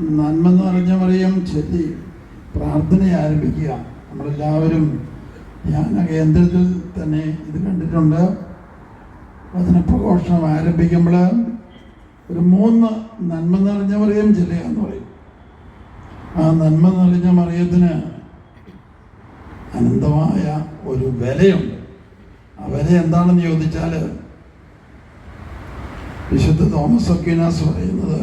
നന്മ പറഞ്ഞ മറിയം ചൊല്ലി പ്രാർത്ഥന ആരംഭിക്കുക. നമ്മളെല്ലാവരും ധ്യാന കേന്ദ്രത്തിൽ തന്നെ ഇത് കണ്ടിട്ടുണ്ട്. വചനപ്രഘോഷണം ആരംഭിക്കുമ്പോൾ ഒരു മൂന്ന് നന്മ നിറഞ്ഞ മറിയം ചെല്ലുക എന്ന് പറയും. ആ നന്മ നിറഞ്ഞ മറിയത്തിന് അനന്തമായ ഒരു വിലയുണ്ട്. ആ വില എന്താണെന്ന് ചോദിച്ചാൽ വിശുദ്ധ തോമസ് ഒക്കീനാസ് പറയുന്നത്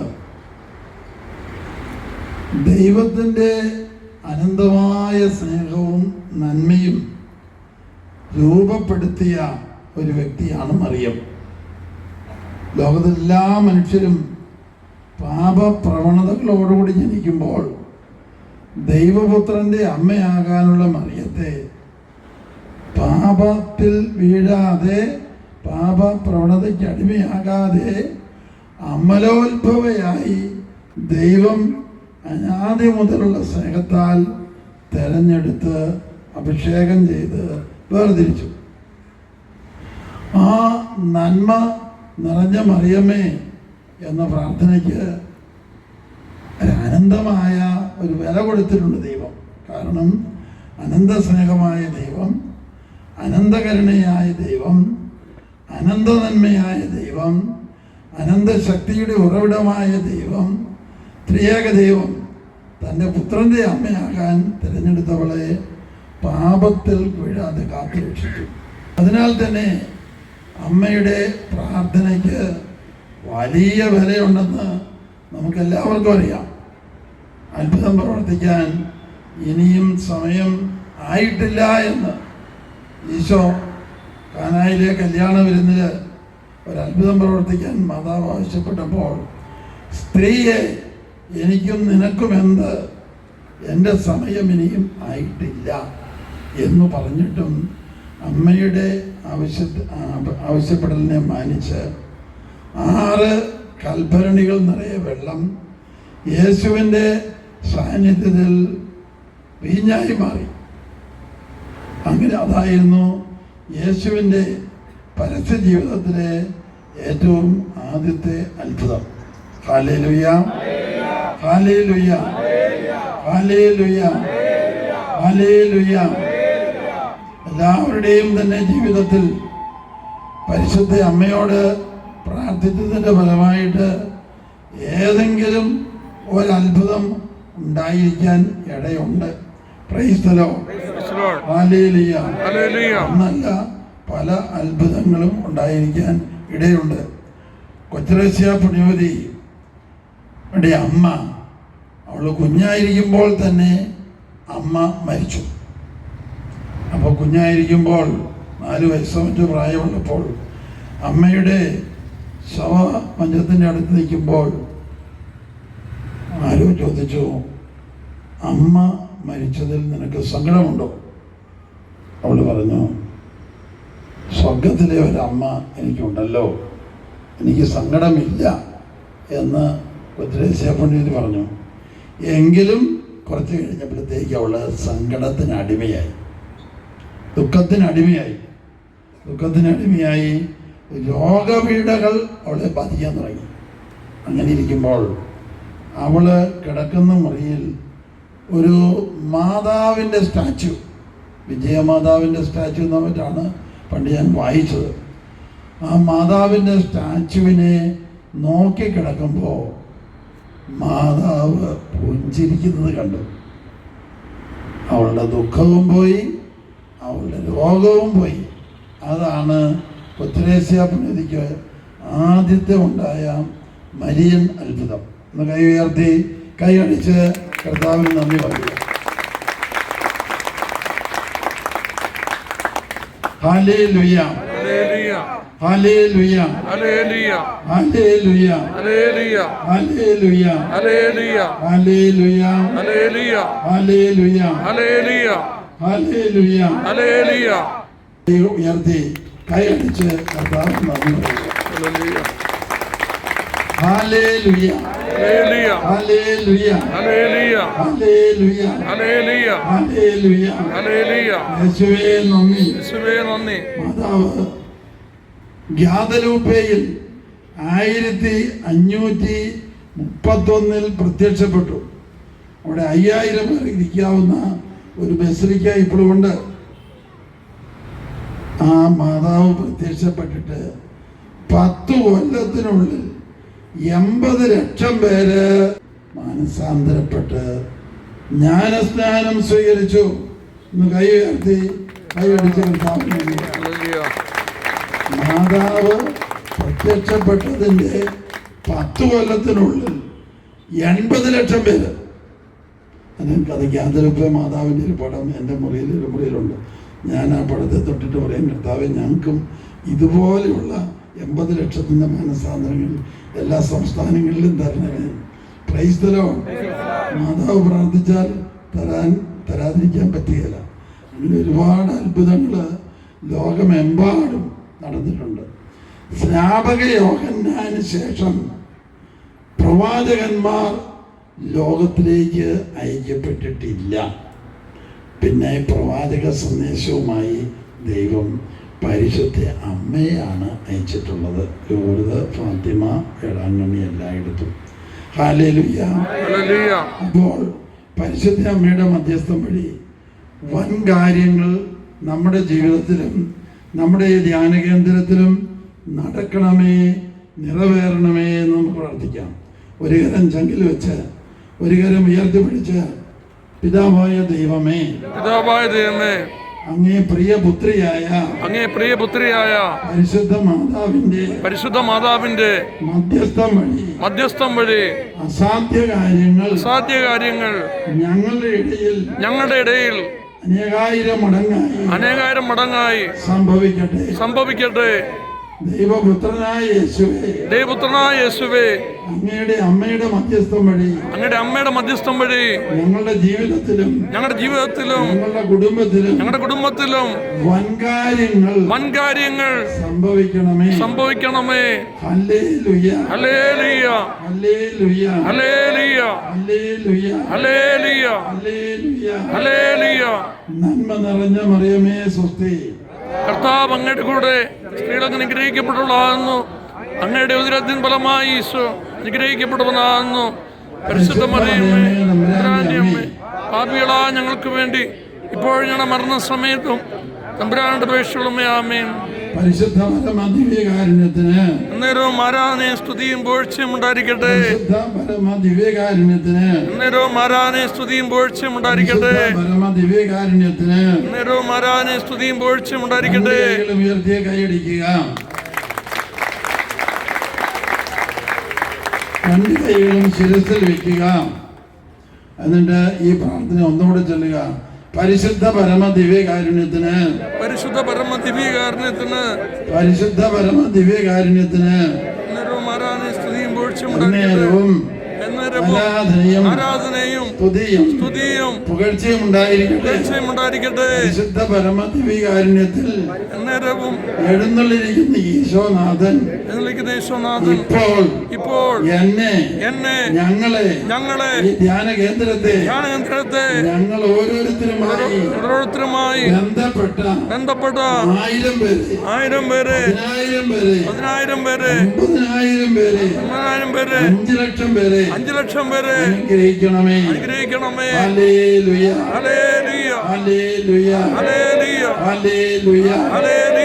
ദൈവത്തിന്റെ അനന്തമായ സ്നേഹവും നന്മയും രൂപപ്പെടുത്തിയ ഒരു വ്യക്തിയാണ് മറിയം. ലോകത്തെല്ലാ മനുഷ്യരും പാപപ്രവണതകളോടുകൂടി ജനിക്കുമ്പോൾ ദൈവപുത്രന്റെ അമ്മയാകാനുള്ള മറിയത്തെ പാപത്തിൽ വീഴാതെ പാപപ്രവണതയ്ക്ക് അടിമയാകാതെ അമലോത്ഭവയായി ദൈവം അനാദി മുതലുള്ള സ്നേഹത്താൽ തെരഞ്ഞെടുത്ത് അഭിഷേകം ചെയ്ത് വേർതിരിച്ചു. ആ നന്മ നിറഞ്ഞ മറിയമ്മേ എന്ന പ്രാർത്ഥനയ്ക്ക് അനന്തമായ ഒരു വില കൊടുത്തിട്ടുണ്ട് ദൈവം. കാരണം അനന്ത സ്നേഹമായ ദൈവം അനന്തകരുണയായ ദൈവം അനന്ത നന്മയായ ദൈവം അനന്ത ശക്തിയുടെ ഉറവിടമായ ദൈവം ത്രിയേക ദൈവം തന്റെ പുത്രന്റെ അമ്മയാകാൻ തിരഞ്ഞെടുത്തവളെ പാപത്തിൽ വീഴാതെ കാത്തു രക്ഷിച്ചു. അതിനാൽ തന്നെ അമ്മയുടെ പ്രാർത്ഥനയ്ക്ക് വലിയ വിലയുണ്ടെന്ന് നമുക്കെല്ലാവർക്കും അറിയാം. അത്ഭുതം പ്രവർത്തിക്കാൻ ഇനിയും സമയം ആയിട്ടില്ല എന്ന് ഈശോ കാനായിലെ കല്യാണ വിരുന്നിൽ ഒരു അത്ഭുതം പ്രവർത്തിക്കാൻ മാതാവ് ആവശ്യപ്പെട്ടപ്പോൾ സ്ത്രീയെ എനിക്കും നിനക്കും എന്ത് എന്റെ സമയം ഇനിയും ആയിട്ടില്ല എന്ന് പറഞ്ഞിട്ടും അമ്മയുടെ ആവശ്യ ആവശ്യപ്പെടലിനെ മാനിച്ച് ആറ് കൽഭരണികൾ നിറയെ വെള്ളം യേശുവിന്റെ സാന്നിധ്യത്തിൽ വീഞ്ഞായി മാറി. അങ്ങനെ അതായിരുന്നു യേശുവിന്റെ പരസ്യ ജീവിതത്തിലെ ഏറ്റവും ആദ്യത്തെ അത്ഭുതം. ഹാലേ ലുയ്യ ഹാലേ ലുയ്യ ഹാലേ ലുയ്യ ഹാലേ ലുയ്യ എല്ലാവരുടെയും തന്നെ ജീവിതത്തിൽ പരിശുദ്ധ അമ്മയോട് പ്രാർത്ഥിച്ചതിന്റെ ഫലമായിട്ട് ഏതെങ്കിലും ഒരത്ഭുതം ഉണ്ടായിരിക്കാൻ ഇടയുണ്ട്. പ്രൈസ്തലോ. ഹാലേലിയ. ഒന്നല്ല പല അത്ഭുതങ്ങളും ഉണ്ടായിരിക്കാൻ ഇടയുണ്ട്. കൊച്ചുറേശ്യ പുണ്യവതി യുടെ അമ്മ. അവൾ കുഞ്ഞായിരിക്കുമ്പോൾ തന്നെ അമ്മ മരിച്ചു. അപ്പോൾ കുഞ്ഞായിരിക്കുമ്പോൾ നാല് വയസ്സോ മറ്റോ പ്രായമുള്ളപ്പോൾ അമ്മയുടെ ശവ മഞ്ചത്തിന്റെ അടുത്ത് നിൽക്കുമ്പോൾ ആരോ ചോദിച്ചു അമ്മ മരിച്ചതിൽ നിനക്ക് സങ്കടമുണ്ടോ? അവൾ പറഞ്ഞു സ്വർഗത്തിലെ ഒരമ്മ എനിക്കുണ്ടല്ലോ. എനിക്ക് സങ്കടമില്ല എന്ന് പണ്ഡിറ്റ് പറഞ്ഞു. എങ്കിലും കുറച്ച് കഴിഞ്ഞപ്പോഴത്തേക്ക് അവൾ സങ്കടത്തിന് അടിമയായി. ദുഃഖത്തിന് അടിമയായി. ദുഃഖത്തിന് അടിമയായി. രോഗപീഠകൾ അവളെ ബാധിക്കാൻ തുടങ്ങി. അങ്ങനെ ഇരിക്കുമ്പോൾ അവൾ കിടക്കുന്ന മുറിയിൽ ഒരു മാതാവിന്റെ സ്റ്റാച്ചു വിജയമാതാവിന്റെ സ്റ്റാച്ചു എന്ന് പറഞ്ഞിട്ടാണ് പണ്ട് ഞാൻ വായിച്ചത്. ആ മാതാവിന്റെ സ്റ്റാച്ചുവിനെ നോക്കി കിടക്കുമ്പോൾ മാതാവ് പുഞ്ചിരിക്കുന്നത് കണ്ടു. അവളുടെ ദുഃഖവും പോയി അവളുടെ രോഗവും പോയി. അതാണ് ഉത്തരേസ്യ പുനതിക്ക് ആദ്യത്തെ ഉണ്ടായ മരിയൻ അത്ഭുതം. ഒന്ന് കൈ ഉയർത്തി കൈ അടിച്ച് കർത്താവിന് നന്ദി പറയുക. ഹാലേ ലുയ്യ ഹാലേ ലുയ്യ Hallelujah. ഹാലേ ലുയ്യ Hallelujah. Hallelujah. Hallelujah. Hallelujah. Hallelujah. Hallelujah. Hallelujah. Hallelujah. യേശുവേ നന്ദി യേശുവേ നന്ദി മാതാവ് ആയിരത്തി അഞ്ഞൂറ്റി മുപ്പത്തൊന്നിൽ പ്രത്യക്ഷപ്പെട്ടു അവിടെ അയ്യായിരം പേർ ഇരിക്കാവുന്ന ഒരു ബസലിക്ക ഇപ്പോഴും ഉണ്ട് ആ മാതാവ് പ്രത്യക്ഷപ്പെട്ടിട്ട് പത്ത് കൊല്ലത്തിനുള്ളിൽ എൺപത് ലക്ഷം പേര് മാനസാന്തരപ്പെട്ട് ജ്ഞാനസ്നാനം സ്വീകരിച്ചു. ഒന്ന് കൈ ഉയർത്തി കൈ അടിച്ച് മാതാവ് പ്രത്യക്ഷപ്പെട്ടതിന്റെ പത്ത് കൊല്ലത്തിനുള്ളിൽ എൺപത് ലക്ഷം പേര്. അതെനിക്ക് അത് യാതൊരുപ്പ മാതാവിന്റെ ഒരു പടം എന്റെ മുറിയിൽ ഒരു മുറിയിലുണ്ട്. ഞാൻ ആ പടത്തെ തൊട്ടിട്ട് പറയും കർത്താവ് ഞങ്ങൾക്കും ഇതുപോലെയുള്ള എൺപത് ലക്ഷത്തിന്റെ മനസ്സാന്തരങ്ങൾ എല്ലാ സംസ്ഥാനങ്ങളിലും തരണമേ. പ്രൈസ്തലോ മാതാവ് പ്രാർത്ഥിച്ചാൽ തരാൻ തരാതിരിക്കാൻ പറ്റുകയില്ല. അങ്ങനെ ഒരുപാട് അത്ഭുതങ്ങൾ ലോകമെമ്പാടും നടന്നിട്ടുണ്ട്. സ്നാപക യോഹന്നാന് ശേഷം പ്രവാചകന്മാർ ലോകത്തിലേക്ക് അയക്കപ്പെട്ടിട്ടില്ല. പിന്നെ പ്രവാചക സന്ദേശവുമായി ദൈവം പരിശുദ്ധ അമ്മയാണ് അയച്ചിട്ടുള്ളത്. ലൂർദ് ഫാത്തിമ വേളാങ്കണ്ണി എല്ലായിടത്തും. ഹാലലുയ അപ്പോൾ പരിശുദ്ധ അമ്മയുടെ മധ്യസ്ഥം വഴി വൻ കാര്യങ്ങൾ നമ്മുടെ ജീവിതത്തിലും നമ്മുടെ ഈ ധ്യാന കേന്ദ്രത്തിലും നടക്കണമേ നിറവേറണമേ എന്ന് നമുക്ക് പ്രാർത്ഥിക്കാം. ഒരു കരം ചങ്കിൽ വെച്ച് ഒരു കരം ഉയർത്തിപ്പിടിച്ച് പിതാവായ ദൈവമേ പിതാവായ ദൈവമേ അങ്ങേ പ്രിയ പുത്രിയായ അങ്ങേ പ്രിയ പുത്രിയായ പരിശുദ്ധ മാതാവിന്റെ പരിശുദ്ധ മാതാവിന്റെ മധ്യസ്ഥം വഴി മധ്യസ്ഥം വഴി അസാധ്യ കാര്യങ്ങൾ അസാധ്യ കാര്യങ്ങൾ ഞങ്ങളുടെ ഇടയിൽ ഞങ്ങളുടെ ഇടയിൽ അനേകായിരം മടങ്ങായി അനേകായിരം മടങ്ങായി സംഭവിക്കട്ടെ. സംഭവിക്കട്ടെ. ദൈവപുത്രനായ യേശുവേ ദൈവപുത്രനായ യേശുവേ അങ്ങയുടെ അമ്മയുടെ മധ്യസ്ഥം വഴി അങ്ങയുടെ അമ്മയുടെ മധ്യസ്ഥം വഴി ഞങ്ങളുടെ ജീവിതത്തിലും ഞങ്ങളുടെ ജീവിതത്തിലും ഞങ്ങളുടെ കുടുംബത്തിലും ഞങ്ങളുടെ കുടുംബത്തിലും വൻകാര്യങ്ങൾ വൻകാര്യങ്ങൾ സംഭവിക്കണമേ. സംഭവിക്കണമേ. ഹല്ലേലൂയ. ഹല്ലേലൂയ. ഹല്ലേലൂയ. ഹല്ലേലൂയ. ഹല്ലേലൂയ. ഹല്ലേലൂയ. ഹല്ലേലൂയ. ഹല്ലേലൂയ. നന്മ നിറഞ്ഞ മറിയമേ സ്വസ്തി കർത്താവ് അങ്ങയുടെ കൂടെ സ്ത്രീകൾ അങ്ങ് അങ്ങയുടെ ഉദരത്തിൻ ഫലമായി ഈശോ നിഗ്രഹിക്കപ്പെടുന്നതാകുന്നു പരിശുദ്ധമറിയമ്മേ പാപികളാ ഞങ്ങൾക്ക് വേണ്ടി ഇപ്പോൾ ഞങ്ങളുടെ മരണസമയത്തും തമ്പുരാനുടെ പേശുള്ളമ്മയാമേയും പരിശുദ്ധ പരമ ദിവ്യകാരുണ്യത്തിന്. അന്നേരവും ആരാധനയും സ്തുതിയും പോഴ്ചയും ഉണ്ടായിരിക്കട്ടെ പരിശുദ്ധ പരമ ദിവ്യകാരുണ്യത്തിന്. അന്നേരവും ആരാധനയും സ്തുതിയും പോഴ്ചയും ഉണ്ടായിരിക്കട്ടെ അന്നേരവും ആരാധനയും സ്തുതിയും പോഴ്ചയും ഉണ്ടായിരിക്കട്ടെ കൈകളും ഉയർത്തിയ കൈയടിക്കുക. രണ്ട് കൈകളും ശിരസിൽ വെക്കുക എന്നിട്ട് ഈ പ്രാർത്ഥന ഒന്നുകൂടെ ചൊല്ലുക. പരിശുദ്ധ പരമ ദിവ്യകാരുണ്യത്തിന് പരിശുദ്ധ പരമ ദിവ്യകാരുണ്യത്തിന് പരിശുദ്ധ പരമ ദിവ്യകാരുണ്യത്തിന് സ്തുതിയും ആരാധനയും ആരാധനയും സ്തുതിയും സ്തുതിയും പുകഴ്ചയും ഉണ്ടായിരിക്കട്ടെ. പുകഴ്ചയും ഉണ്ടായിരിക്കട്ടെ. പരിശുദ്ധ പരമ ദിവ്യകാരുണ്യത്തിൽ എന്നേരവും എഴുന്നള്ളിരിക്കുന്ന ഈശോനാഥൻ എന്നിലേക്ക് യേശുനാഥൻ ഇപ്പോൾ ഇപ്പോൾ എന്നെ എന്നെ ഞങ്ങളെ ഞങ്ങളെ ഈ ധ്യാന കേന്ദ്രത്തെ ധ്യാനകേന്ദ്രത്തെ ഞങ്ങൾ ഓരോരുത്തരുമായി ഓരോരുത്തരുമായി ബന്ധപ്പെട്ട ബന്ധപ്പെട്ട ആയിരം പേരെ ആയിരം പേരെ പതിനായിരം പേരെ പതിനായിരം പേരെ ഒമ്പതിനായിരം പേര് പേരെ അഞ്ചു ലക്ഷം പേരെ അഞ്ചു ലക്ഷം പേരെ അനുഗ്രഹിക്കണമേ. അനുഗ്രഹിക്കണമേ. ഹല്ലേലൂയ. ഹല്ലേലൂയ. ഹല്ലേലൂയ. ഹല്ലേലൂയ. ഹല്ലേലൂയ. ഹല്ലേലൂയ.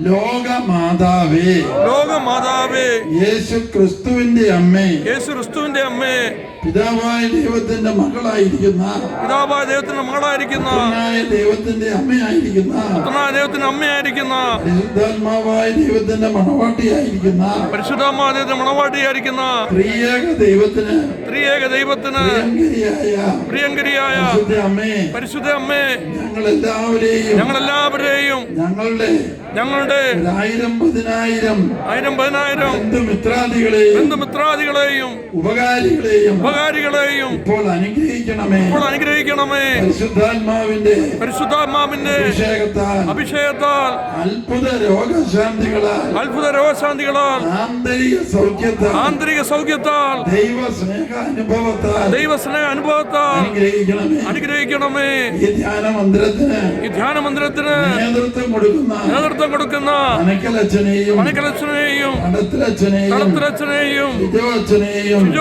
ലോകമാതാവേ. ലോകമാതാവേ. യേശു ക്രിസ്തുവിന്റെ അമ്മേ. യേശു ക്രിസ്തുവിന്റെ അമ്മേ. പിതാവായ ദൈവത്തിന്റെ മകളായിരിക്കുന്ന. പിതാവായ ദൈവത്തിന്റെ മകളായിരിക്കുന്ന. ദൈവത്തിന്റെ അമ്മയായിരിക്കുന്ന. ദൈവത്തിന്റെ അമ്മയായിരിക്കുന്ന. പരിശുദ്ധാത്മാവായ ദൈവത്തിന്റെ മണവാട്ടിയായിരിക്കുന്ന. പരിശുദ്ധമ്മ ദൈവത്തിന്റെ മണവാട്ടിയായിരിക്കുന്ന. ത്രിയേക ദൈവത്തിന്. ത്രിയേക ദൈവത്തിന്. പ്രിയങ്കരിയായ. പരിശുദ്ധ അമ്മേ. പരിശുദ്ധ അമ്മേ. ഞങ്ങൾ എല്ലാവരെയും ഞങ്ങളെല്ലാവരെയും. ഞങ്ങളുടെ ഞങ്ങളുടെ ഒരായിരം പതിനായിരം ആയിരം പതിനായിരം ബന്ധുമിത്രാദികളെയും ബന്ധുമിത്രാദികളെയും ഉപകാരികളെയും ഉപകാരികളെയും ഇപ്പോൾ അനുഗ്രഹിക്കണമേ. ഇപ്പോൾ അനുഗ്രഹിക്കണമേ. പരിശുദ്ധാത്മാവിന്റെ പരിശുദ്ധാത്മാവിന്റെ അഭിഷേകത്താൽ അഭിഷേകത്താൽ അത്ഭുത രോഗശാന്തികളാൽ അത്ഭുത രോഗശാന്തികളാൽ ആന്തരിക സൗഖ്യത്താൽ ആന്തരിക സൗഖ്യത്താൽ ദൈവ സ്നേഹ അനുഭവത്താൽ ദൈവസ്നേഹ അനുഭവത്താൽ അനുഗ്രഹിക്കണമേ. അനുഗ്രഹിക്കണമേ. ഈ ധ്യാന മന്ദിരത്തിന് ഈ ധ്യാന മന്ദിരത്തിന് നേതൃത്വം കൊടുക്കുന്ന നേതൃത്വം കൊടുക്കുന്ന പണിക്കലച്ഛനെയും പണിക്കലച്ഛനെയും കടത്തിലച്ഛനെയും കളത്തിലച്ഛനെയും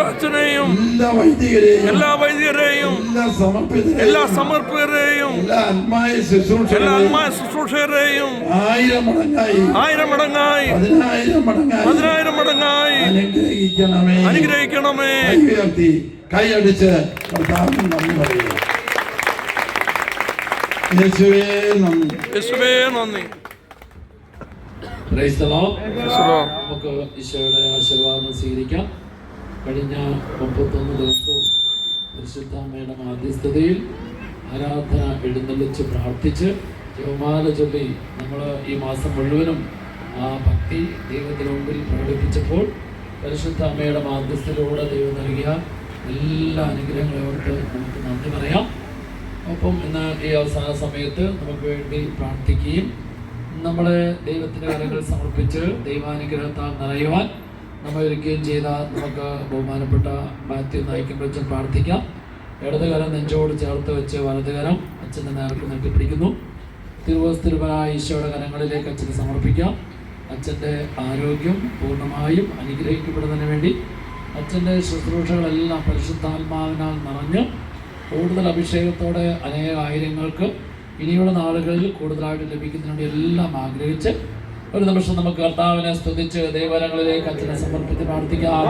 അച്ഛനെയും എല്ലാ വൈദികരെയും എല്ലാ സമർപ്പിതരെയും എല്ലാ ആത്മായ ശുശ്രൂഷകരെയും ആയിരം മടങ്ങായി ആയിരം മടങ്ങായി പതിനായിരം മടങ്ങായി പതിനായിരം മടങ്ങായി അനുഗ്രഹിക്കണമേ. അനുഗ്രഹിക്കണമേ ഉയർത്തി കൈയടിച്ച് കർത്താവിന് നന്ദി പറയുക. യേശുവേ നന്ദി. യേശുവേ നന്ദി. നമുക്ക് ഈശോയുടെ ആശീർവാദം സ്വീകരിക്കാം. കഴിഞ്ഞ മുപ്പത്തൊന്ന് ദിവസവും പരിശുദ്ധ അമ്മയുടെ മാധ്യസ്ഥതയിൽ ആരാധന എഴുന്നള്ളിച്ച് പ്രാർത്ഥിച്ച് ജവമാല ചൊല്ലി നമ്മൾ ഈ മാസം മുഴുവനും ആ ഭക്തി ദൈവത്തിന് മുമ്പിൽ പ്രകടിപ്പിച്ചപ്പോൾ പരിശുദ്ധ അമ്മയുടെ മാധ്യസ്ഥയിലൂടെ ദൈവം നൽകിയ എല്ലാ അനുഗ്രഹങ്ങളെ ഓർത്ത് നമുക്ക് നന്ദി പറയാം. ഒപ്പം ഇന്ന് ഈ അവസാന സമയത്ത് നമുക്ക് വേണ്ടി പ്രാർത്ഥിക്കുകയും നമ്മളെ ദൈവത്തിന്റെ കരങ്ങൾ സമർപ്പിച്ച് ദൈവാനുഗ്രഹത്താൽ നിറയുവാൻ നമ്മൾ ഒരുക്കുകയും ചെയ്ത നമുക്ക് ബഹുമാനപ്പെട്ട മാത്യു നായിക്കും വെച്ച് പ്രാർത്ഥിക്കാം. ഇടതുകരം നെഞ്ചോട് ചേർത്ത് വെച്ച് വലതുകരം അച്ഛന്റെ നേർക്ക് നീട്ടിപ്പിടിക്കുന്നു തിരുവോസ്തിരുപനായ ഈശോയുടെ കരങ്ങളിലേക്ക് അച്ഛനെ സമർപ്പിക്കാം. അച്ഛന്റെ ആരോഗ്യം പൂർണമായും അനുഗ്രഹിക്കപ്പെടുന്നതിന് വേണ്ടി അച്ഛന്റെ ശുശ്രൂഷകളെല്ലാം പരിശുദ്ധാത്മാവിനാൽ നിറഞ്ഞ് കൂടുതൽ അഭിഷേകത്തോടെ അനേക ആയിരങ്ങൾക്ക് ഇനിയുള്ള നാളുകളിൽ കൂടുതലായിട്ട് ലഭിക്കുന്നതിനോട് എല്ലാം ആഗ്രഹിച്ച് ഒരു നിമിഷം നമുക്ക് കർത്താവിനെ സ്തുതിച്ച് ദേവരങ്ങളിലേക്ക് അച്ഛനെ സമർപ്പിച്ച് പ്രാർത്ഥിക്കാം.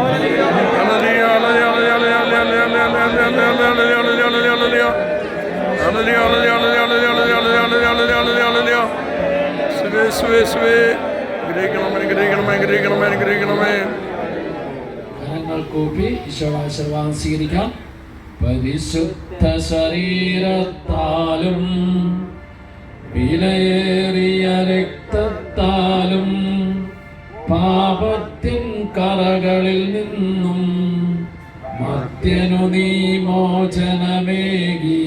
കൂപ്പി ഈശോയുടെ ആശീർവാദം സ്വീകരിക്കാം. പരിശുദ്ധ ശരീരത്താലും വിലയേറിയ രക്തത്താലും പാപത്തിൻ കറകളിൽ നിന്നും മത്യനു നീ മോചനമേകി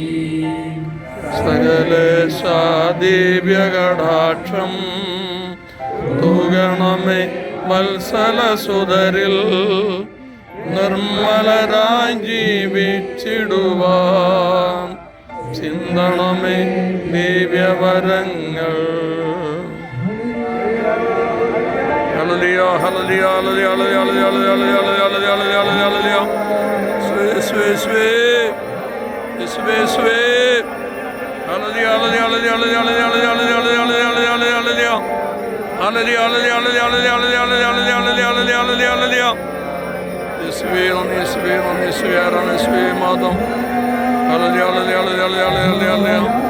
സകലേശാദിവ്യകടാക്ഷം തൂകണമേ വത്സലസുതരിൽ നിർമ്മലരായി ജീവിച്ചിടുവാം ചിന്തണമേ ദിവ്യവരങ്ങൾ ഹലലിയോ ഹലലിയോ ഹലലിയോ ഹലലിയോ ഹലലിയോ ഹലലിയോ ഹലലിയോ ഹലലിയോ ഹലലിയോ ഹലലിയോ ഹല്ലേലൂയ. യേശുവേ, യേശുവേ, യേശുവേ. യേശുവേ, ഹലലിയോ ഹലലിയോ ഹലലിയോ ഹലലിയോ ഹലലിയോ ഹലലിയോ ഹലലിയോ ഹലലിയോ ഹലലിയോ ഹലലിയോ ഹലലിയോ ഹലലിയോ ഹലലിയോ ഹലലിയോ ഹലലിയോ ഹലലിയോ ഹലലിയോ ഹലലിയോ ഹല്ലേലൂയ. യേശുവേ നന്ദി യേശുവേ നന്ദി യേശുവേ ആരാണ് യേശുവേ? മാതം. അലലി അലലി അലലി അലലി അലലി അലലി